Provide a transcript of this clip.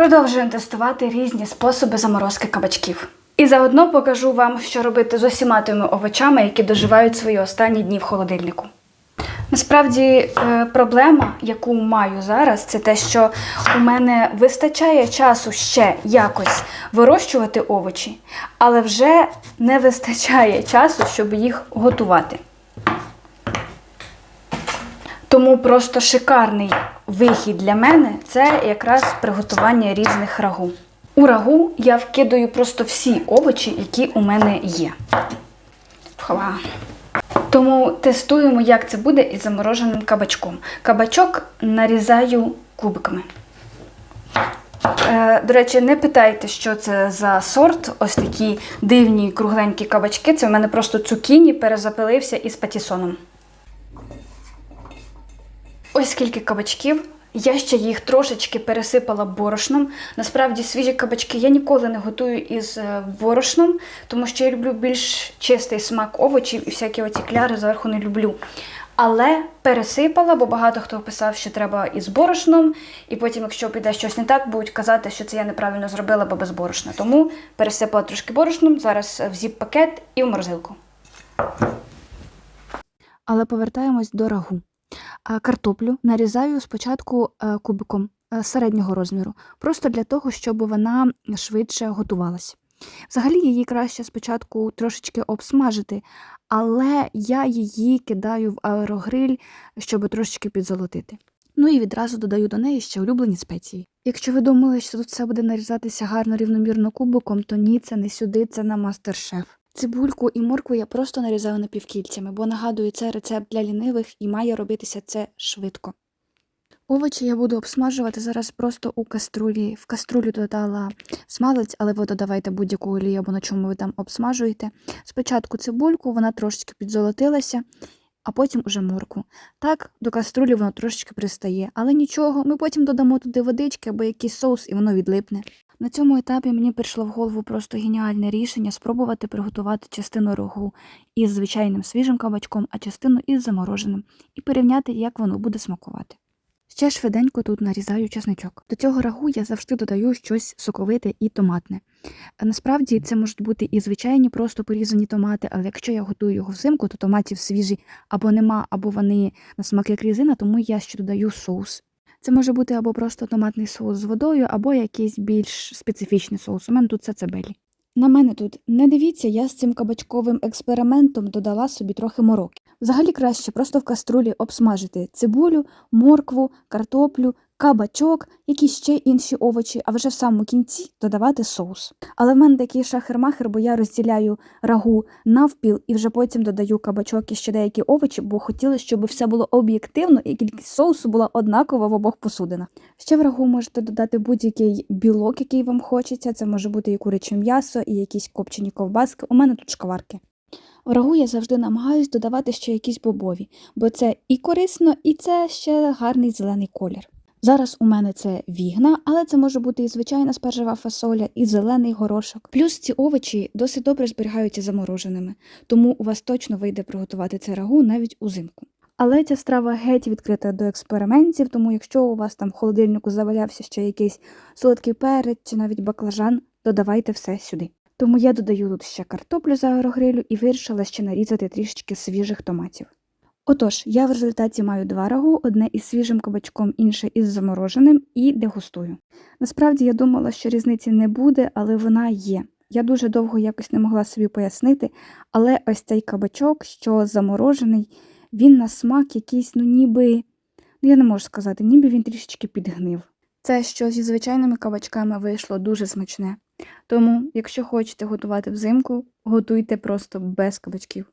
Продовжуємо тестувати різні способи заморозки кабачків. І заодно покажу вам, що робити з усіма тими овочами, які доживають свої останні дні в холодильнику. Насправді, е, проблема, яку маю зараз, це те, що у мене вистачає часу ще якось вирощувати овочі, але вже не вистачає часу, щоб їх готувати. Тому просто шикарний вихід для мене це якраз приготування різних рагу. У рагу я вкидаю просто всі овочі, які у мене є. Хова. Тому тестуємо, як це буде із замороженим кабачком. Кабачок нарізаю кубиками. Е, До речі, не питайте, що це за сорт. Ось такі дивні кругленькі кабачки. Це в мене просто цукіні перезапилився із патісоном. Ось скільки кабачків. Я ще їх трошечки пересипала борошном. Насправді свіжі кабачки я ніколи не готую із е, борошном, тому що я люблю більш чистий смак овочів і всякі оці кляри зверху не люблю. Але пересипала, бо багато хто писав, що треба із борошном, і потім, якщо піде щось не так, будуть казати, що це я неправильно зробила, бо без борошна. Тому пересипала трошки борошном, зараз в зіп-пакет і в морозилку. Але повертаємось до рагу. А Картоплю нарізаю спочатку е, кубиком е, середнього розміру, просто для того, щоб вона швидше готувалась. Взагалі її краще спочатку трошечки обсмажити, але я її кидаю в аерогриль, щоб трошечки підзолотити. Ну і відразу додаю до неї ще улюблені спеції. Якщо ви думали, що тут все буде нарізатися гарно рівномірно кубиком, то ні, це не сюди, це на мастер-шеф. Цибульку і моркву я просто нарізаю напівкільцями, бо нагадую, це рецепт для лінивих і має робитися це швидко. Овочі я буду обсмажувати зараз просто у каструлі. В каструлю додала смалець, але ви додавайте будь-яку олію або на чому ви там обсмажуєте. Спочатку цибульку, вона трошечки підзолотилася, а потім уже морку. Так, до каструлі воно трошечки пристає, але нічого, ми потім додамо туди водички або якийсь соус, і воно відлипне. На цьому етапі мені прийшло в голову просто геніальне рішення спробувати приготувати частину рогу із звичайним свіжим кабачком, а частину із замороженим, і порівняти, як воно буде смакувати. Ще швиденько тут нарізаю чесничок. До цього рагу я завжди додаю щось соковите і томатне. Насправді це можуть бути і звичайні просто порізані томати, але якщо я готую його взимку, то томатів свіжі або нема, або вони на смак як різина, тому я ще додаю соус. Це може бути або просто томатний соус з водою, або якийсь більш специфічний соус. У мене тут це цибелі. На мене тут не дивіться, я з цим кабачковим експериментом додала собі трохи мороки. Взагалі краще просто в каструлі обсмажити цибулю, моркву, картоплю, кабачок, якісь ще інші овочі, а вже в самому кінці додавати соус. Але в мене такий шахер-махер, бо я розділяю рагу навпіл і вже потім додаю кабачок і ще деякі овочі, бо хотіла, щоб все було об'єктивно і кількість соусу була однакова в обох посудинах. Ще в рагу можете додати будь-який білок, який вам хочеться. Це може бути і куряче м'ясо, і якісь копчені ковбаски. У мене тут шкварки. В рагу я завжди намагаюсь додавати ще якісь бобові, бо це і корисно, і це ще гарний зелений колір. Зараз у мене це вігна, але це може бути і звичайна спаржева фасоля, і зелений горошок. Плюс ці овочі досить добре зберігаються замороженими, тому у вас точно вийде приготувати це рагу навіть узимку. Але ця страва геть відкрита до експериментів, тому якщо у вас там в холодильнику завалявся ще якийсь солодкий перець чи навіть баклажан, додавайте все сюди. Тому я додаю тут ще картоплю з аерогрилю і вирішила ще нарізати трішечки свіжих томатів. Отож, я в результаті маю два рагу, одне із свіжим кабачком, інше із замороженим, і дегустую. Насправді я думала, що різниці не буде, але вона є. Я дуже довго якось не могла собі пояснити, але ось цей кабачок, що заморожений, він на смак якийсь, ну ніби, ну я не можу сказати, ніби він трішечки підгнив. Це, що зі звичайними кабачками вийшло дуже смачне. Тому, якщо хочете готувати взимку, готуйте просто без кабачків.